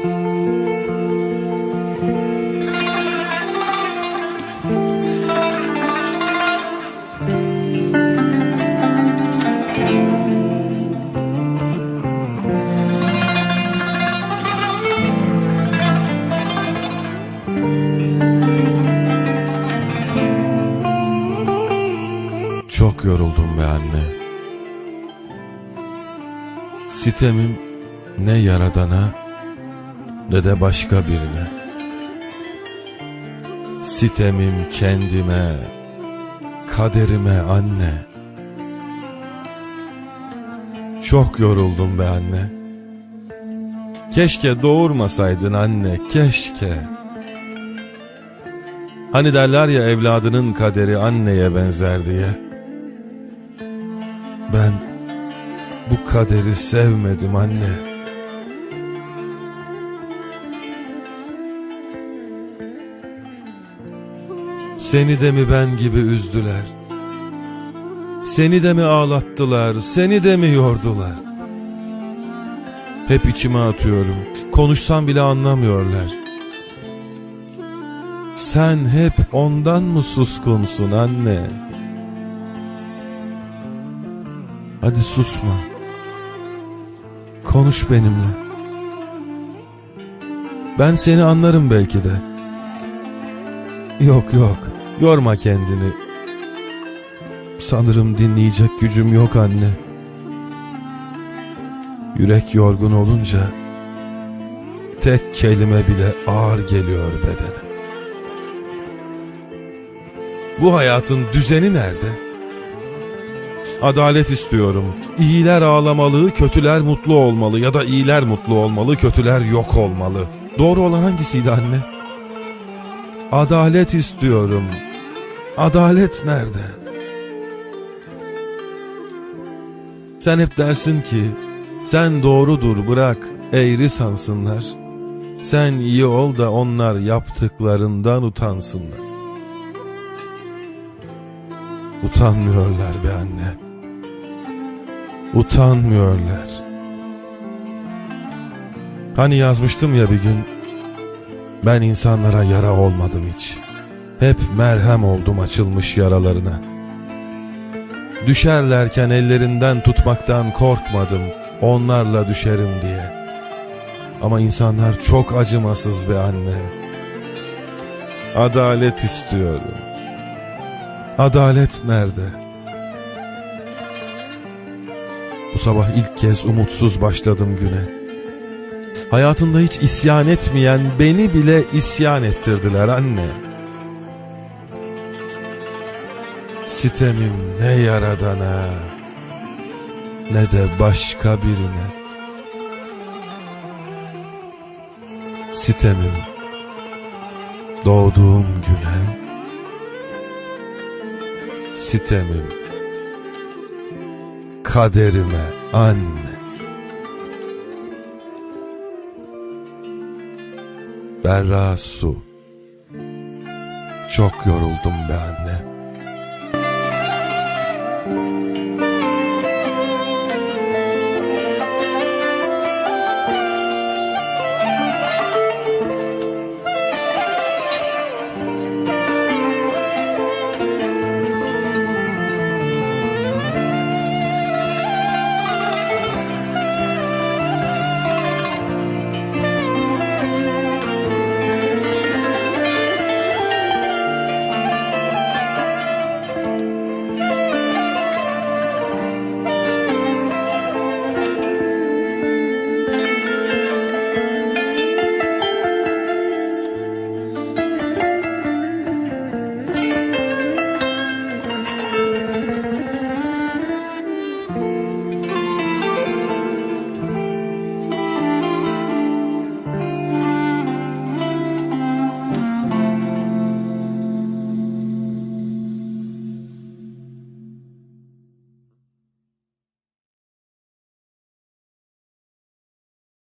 Çok yoruldum be anne. Sitemim ne yaradana ne de başka birine. Sitemim kendime, kaderime anne. Çok yoruldum be anne. Keşke doğurmasaydın anne, keşke. Hani derler ya evladının kaderi anneye benzer diye. Ben bu kaderi sevmedim anne. Seni de mi ben gibi üzdüler? Seni de mi ağlattılar? Seni de mi yordular? Hep içime atıyorum. Konuşsam bile anlamıyorlar. Sen hep ondan mı suskunsun anne? Hadi susma. Konuş benimle. Ben seni anlarım belki de. Yok yok, yorma kendini. Sanırım dinleyecek gücüm yok anne. Yürek yorgun olunca tek kelime bile ağır geliyor bedene. Bu hayatın düzeni nerede? Adalet istiyorum. İyiler ağlamalı, kötüler mutlu olmalı ya da iyiler mutlu olmalı, kötüler yok olmalı. Doğru olan hangisiydi anne? Adalet istiyorum. Adalet nerede? Sen hep dersin ki sen doğrudur bırak eğri sansınlar. Sen iyi ol da onlar yaptıklarından utansınlar. Utanmıyorlar be anne. Utanmıyorlar. Hani yazmıştım ya bir gün. Ben insanlara yara olmadım hiç. Hep merhem oldum açılmış yaralarına. Düşerlerken ellerinden tutmaktan korkmadım. Onlarla düşerim diye. Ama insanlar çok acımasız be anne. Adalet istiyorum. Adalet nerede? Bu sabah ilk kez umutsuz başladım güne. Hayatında hiç isyan etmeyen beni bile isyan ettirdiler anne. Sitemim ne yaradana ne de başka birine. Sitemim doğduğum güne sitemim kaderime anne. Berra su. Çok yoruldum be anne.